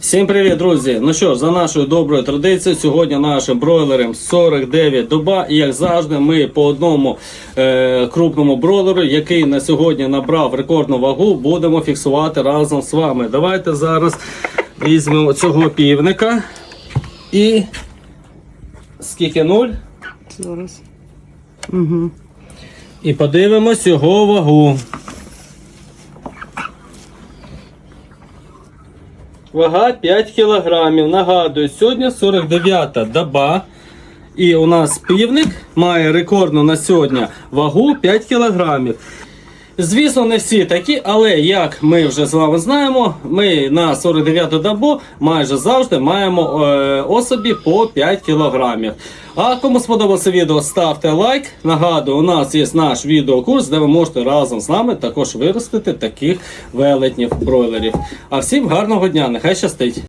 Всім привіт, друзі! Ну що ж, за нашою доброю традицією, сьогодні нашим бройлерам 49 доба. І як завжди, ми по одному е, крупному бройлеру, який на сьогодні набрав рекордну вагу, будемо фіксувати разом з вами. Давайте зараз візьмемо цього півника і скільки нуль? Зараз. І подивимось його вагу. Вага 5 кілограмів. Нагадую, сьогодні 49 доба. І у нас півник має рекордну на сьогодні вагу 5 кілограмів. Звісно, не всі такі, але як ми вже з вами знаємо, ми на 49-ту добу майже завжди маємо е, особі по 5 кілограмів. А кому сподобалося відео, ставте лайк. Нагадую, у нас є наш відеокурс, де ви можете разом з нами також виростити таких велетнів бройлерів. А всім гарного дня, нехай щастить!